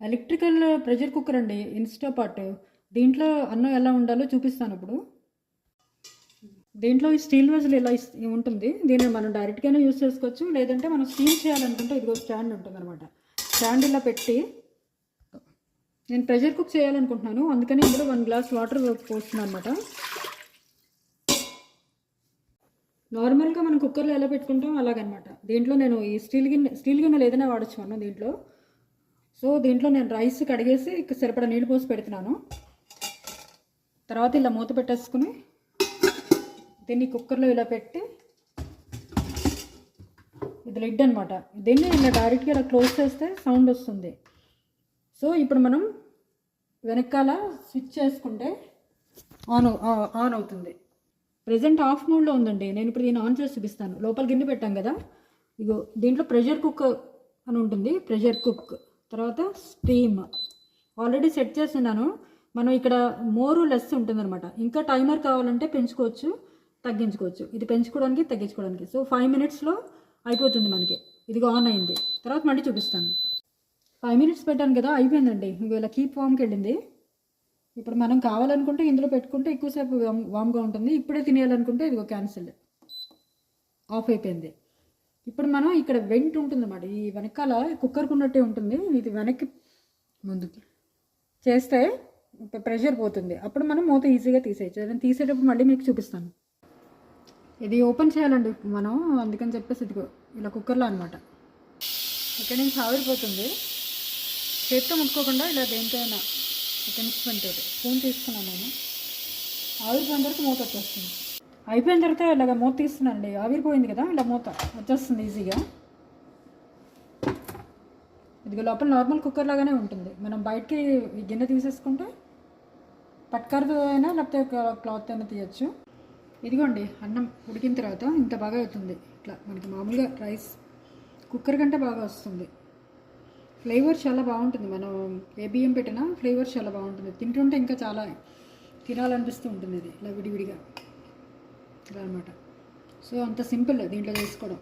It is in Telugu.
ఎలక్ట్రికల్ ప్రెషర్ కుక్కర్ అండి ఇన్స్టాపాట్ దీంట్లో అన్నం ఎలా ఉండాలో చూపిస్తాను ఇప్పుడు. దీంట్లో ఈ స్టీల్ వెజల్ ఇలా ఉంటుంది దీన్ని మనం డైరెక్ట్గానే యూస్ చేసుకోవచ్చు. లేదంటే మనం స్టీమ్ చేయాలనుకుంటే ఇదిగో స్టాండ్ ఉంటుంది అనమాట స్టాండ్ ఇలా పెట్టి నేను ప్రెషర్ కుక్ చేయాలనుకుంటున్నాను. అందుకని ఇందులో వన్ గ్లాస్ వాటర్ పోస్తున్నాను అనమాట నార్మల్గా మనం కుక్కర్లో ఎలా పెట్టుకుంటాం అలాగనమాట దీంట్లో నేను ఈ స్టీల్ గిన్నె స్టీల్ గిన్నెలు ఏదైనా వాడచ్చు మనం దీంట్లో. సో దీంట్లో నేను రైస్ కడిగేసి సరిపడా నీళ్ళు పోసి పెడుతున్నాను. తర్వాత ఇలా మూత పెట్టేసుకుని దీన్ని కుక్కర్లో ఇలా పెట్టి ఇది లిడ్ అనమాట దీన్ని ఇలా డైరెక్ట్గా ఇలా క్లోజ్ చేస్తే సౌండ్ వస్తుంది. సో ఇప్పుడు మనం వెనకాల స్విచ్ చేసుకుంటే ఆన్ ఆన్ అవుతుంది. ప్రజెంట్ ఆఫ్ మోడ్లో ఉందండి. నేను ఇప్పుడు దీన్ని ఆన్ చేసి చూపిస్తాను. లోపల గిన్నె పెట్టాం కదా. ఇగో దీంట్లో ప్రెషర్ కుక్ అని ఉంటుంది. Pressure cook. తర్వాత స్టీమ్ ఆల్రెడీ సెట్ చేస్తున్నాను. మనం ఇక్కడ మోరు లెస్ ఉంటుందన్నమాట. ఇంకా టైమర్ కావాలంటే పెంచుకోవచ్చు తగ్గించుకోవచ్చు. ఇది పెంచుకోవడానికి తగ్గించుకోవడానికి. సో ఫైవ్ మినిట్స్లో అయిపోతుంది మనకి. ఇదిగో ఆన్ అయింది. తర్వాత మళ్ళీ చూపిస్తాను. ఫైవ్ మినిట్స్ పెట్టాను కదా అయిపోయిందండి. ఇంకో ఇలా కీప్ వామ్కి వెళ్ళింది. ఇప్పుడు మనం కావాలనుకుంటే ఇందులో పెట్టుకుంటే ఎక్కువసేపు వామ్గా ఉంటుంది. ఇప్పుడే తినేయాలనుకుంటే ఇదిగో క్యాన్సిల్ ఆఫ్ అయిపోయింది. ఇప్పుడు మనం ఇక్కడ వెంట్ ఉంటుందన్నమాట. ఈ వెనకాల కుక్కర్కి ఉన్నట్టే ఉంటుంది. ఇది వెనక్కి ముందుకి చేస్తే ప్రెషర్ పోతుంది. అప్పుడు మనం మూత ఈజీగా తీసేయచ్చు. నేను తీసేటప్పుడు మళ్ళీ మీకు చూపిస్తాను. ఇది ఓపెన్ చేయాలండి మనం. అందుకని చెప్పేసి ఇదిగో ఇలా కుక్కర్లో అనమాట ఇక్కడ నుంచి ఆవిరిపోతుంది చేత్తో ముట్టుకోకుండా ఇలా దేనికైనా ఒక ఇన్స్ట్రుమెంట్ తోటి. స్పూన్ తీసుకున్నాను నేను. ఆవిరిపోయిన తర్వాత మూత వచ్చేస్తుంది. అయిపోయిన తర్వాత ఇలాగ మూత తీస్తున్నానండి. ఆవిరిపోయింది కదా ఇలా మూత వచ్చేస్తుంది ఈజీగా. ఇదిగో లోపల నార్మల్ కుక్కర్ లాగానే ఉంటుంది. మనం బయటికి గిన్నె తీసేసుకుంటే పట్కరతో అయినా లేకపోతే ఒక క్లాత్ అయినా తీయచ్చు. ఇదిగోండి అన్నం ఉడికిన తర్వాత ఇంత బాగా అవుతుంది. ఇట్లా మనకి మామూలుగా రైస్ కుక్కర్ కంటే బాగా వస్తుంది. ఫ్లేవర్ చాలా బాగుంటుంది. మనం ఏ బియ్యం పెట్టినా ఫ్లేవర్ చాలా బాగుంటుంది. తింటుంటే ఇంకా చాలా తినాలనిపిస్తూ ఉంటుంది ఇది. ఇలా విడివిడిగా. ఇలా అనమాట సో అంత సింపుల్ దీంట్లో చేసుకోవడం